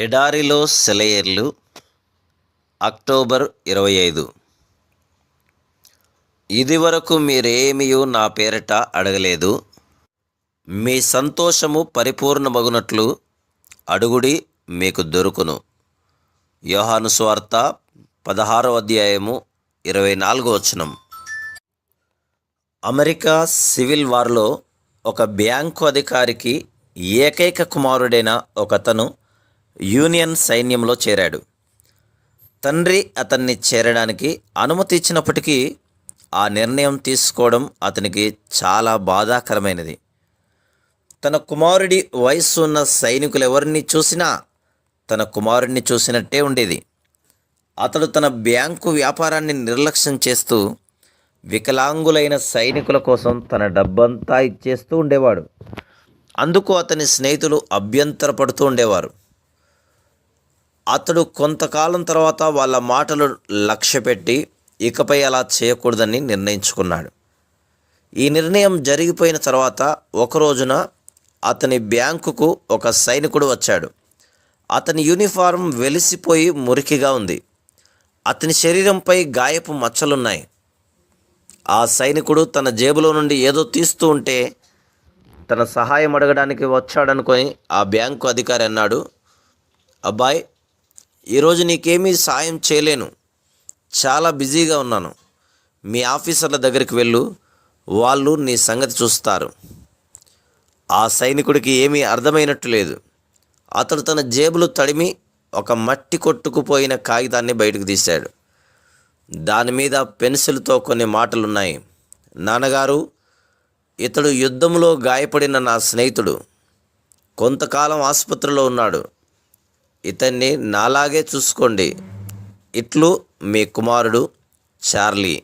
ఎడారిలో సెలయేర్లు అక్టోబర్ ఇరవై ఐదు. ఇదివరకు మీరేమియూ నా పేరట అడగలేదు. మీ సంతోషము పరిపూర్ణమగునట్లు అడుగుడి మీకు దొరుకును. యోహాను స్వార్త అధ్యాయము ఇరవై నాలుగో వచనం. అమెరికా సివిల్ వార్లో ఒక బ్యాంకు అధికారికి ఏకైక కుమారుడైన ఒకతను యూనియన్ సైన్యంలో చేరాడు. తండ్రి అతన్ని చేరడానికి అనుమతి ఇచ్చినప్పటికీ ఆ నిర్ణయం తీసుకోవడం అతనికి చాలా బాధాకరమైనది. తన కుమారుడి వయస్సు ఉన్న సైనికులు ఎవరిని చూసినా తన కుమారుడిని చూసినట్టే ఉండేది. అతడు తన బ్యాంకు వ్యాపారాన్ని నిర్లక్ష్యం చేస్తూ వికలాంగులైన సైనికుల కోసం తన డబ్బంతా ఇచ్చేస్తూ ఉండేవాడు. అందుకు అతని స్నేహితులు అభ్యంతరపడుతూ ఉండేవారు. అతడు కొంతకాలం తర్వాత వాళ్ళ మాటలు లక్ష్యపెట్టి ఇకపై అలా చేయకూడదని నిర్ణయించుకున్నాడు. ఈ నిర్ణయం జరిగిపోయిన తర్వాత ఒక రోజున అతని బ్యాంకుకు ఒక సైనికుడు వచ్చాడు. అతని యూనిఫారం వెలిసిపోయి మురికిగా ఉంది. అతని శరీరంపై గాయపు మచ్చలున్నాయి. ఆ సైనికుడు తన జేబులో నుండి ఏదో తీస్తూ ఉంటే తన సహాయం అడగడానికి వచ్చాడనుకొని ఆ బ్యాంకు అధికారి అన్నాడు అబ్బాయి ఈరోజు నీకేమీ సాయం చేయలేను. చాలా బిజీగా ఉన్నాను. మీ ఆఫీసర్ల దగ్గరికి వెళ్ళు. వాళ్ళు నీ సంగతి చూస్తారు. ఆ సైనికుడికి ఏమీ అర్థమైనట్టు లేదు. అతడు తన జేబులు తడిమి ఒక మట్టి కొట్టుకుపోయిన కాగితాన్ని బయటకు తీశాడు. దాని మీద పెన్సిల్తో కొన్ని మాటలున్నాయి. నాన్నగారు ఇతడు యుద్ధంలో గాయపడిన నా స్నేహితుడు. కొంతకాలం ఆసుపత్రిలో ఉన్నాడు. ఇతన్ని నాలాగే చూసుకోండి. ఇట్లు మీ కుమారుడు చార్లీ.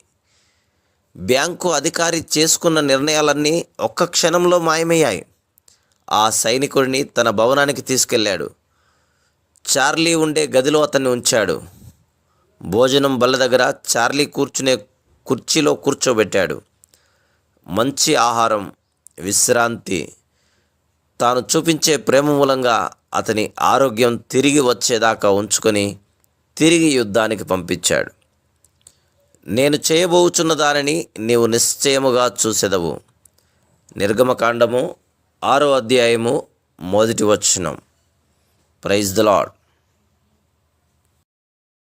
బ్యాంకు అధికారి చేసుకున్న నిర్ణయాలన్నీ ఒక్క క్షణంలో మాయమయ్యాయి. ఆ సైనికుడిని తన భవనానికి తీసుకెళ్ళాడు. చార్లీ ఉండే గదిలో అతన్ని ఉంచాడు. భోజనం బల్ల దగ్గర చార్లీ కూర్చునే కుర్చీలో కూర్చోబెట్టాడు. మంచి ఆహారం విశ్రాంతి తాను చూపించే ప్రేమ మూలంగా అతని ఆరోగ్యం తిరిగి వచ్చేదాకా ఉంచుకొని తిరిగి యుద్ధానికి పంపించాడు. నేను చేయబోచున్న దానిని నీవు నిశ్చయముగా చూసెదవు. నిర్గమకాండము ఆరో అధ్యాయము మొదటి వచనం. Praise the lord